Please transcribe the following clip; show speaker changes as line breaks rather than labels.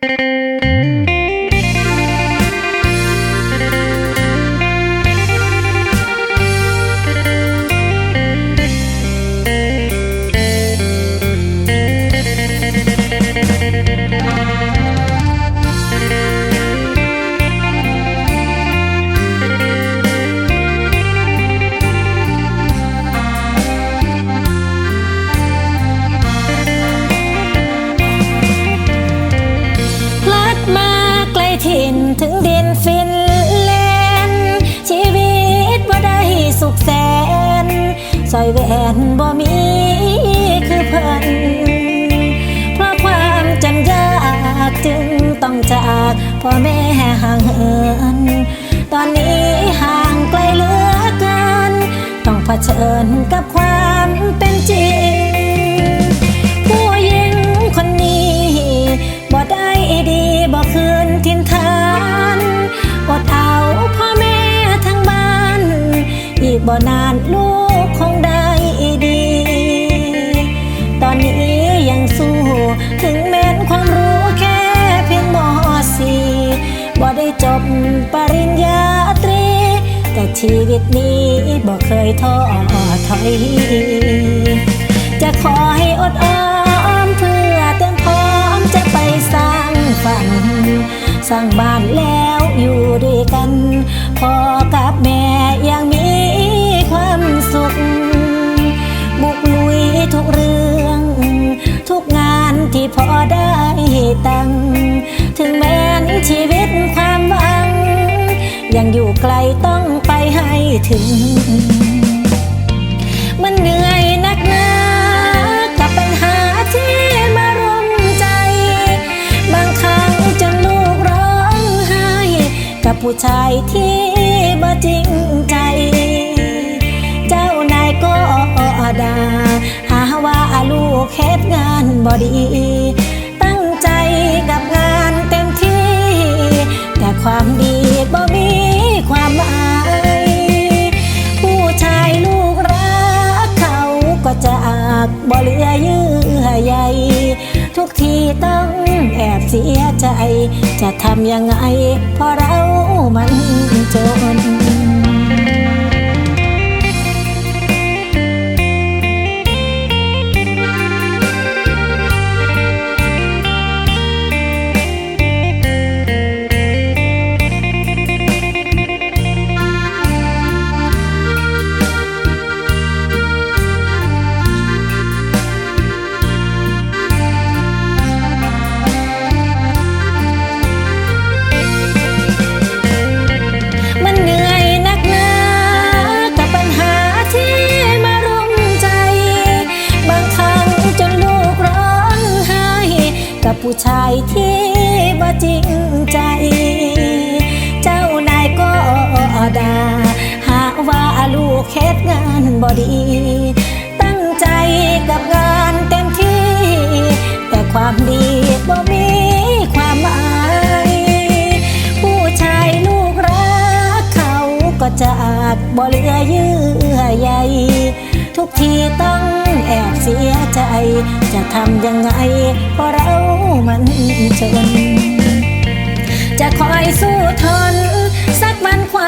พ ถึงดินฟินแลนด์ชีวิตว่าได้สุขแสนสอยแหวนบ่มีคือเพิ่นเพราะความจำยากจึงต้องจากพ่อแม่ห่างเหินตอนนี้ห่างไกลเหลือเกินต้องเผชิญกับความ บ่นานลูกคงได้ดี ตอนนี้ยังสู้ถึงแม้นความรู้แค่เพียงมสี่บ่ได้จบปริญญาตรี แต่ชีวิตนี้บ่เคยท้อถอย จะขอให้อดออมเพื่อเตรียมพร้อมจะไปสร้างฝัน สร้างบ้านแล้วอยู่ด้วยกันพอ พอได้ตัง ถึงแม้นชีวิตความหวัง ยังอยู่ไกลต้องไปให้ถึง มันเหนื่อยนักหนากับปัญหาที่มารุมใจ บางครั้งจนลูกร้องไห้ กับผู้ชายที่บ่จริงใจ เจ้านายก็ด่าหาว่าลูกเฮ็ดงานบ่ดี ความดีบ่มีความหมายผู้ชายลูกรักเขาก็จะอากบ่เหลือเยื่อใยทุกทีต้องแอบเสียใจ จะทำยังไงเพราะเรามันจน ชายที่บ่จริงใจ เจ้านายก็ด่าหาว่าลูกเฮ็ดงานบ่ดี ตั้งใจกับงานเต็มที่ แต่ความดีบ่มีความหมาย ผู้ชายลูกรักเขาก็จากบ่เหลือเยื่อ ใจ จะทำยังไงเพราะเรามันจน จะคอยสู้ทน สักวันความ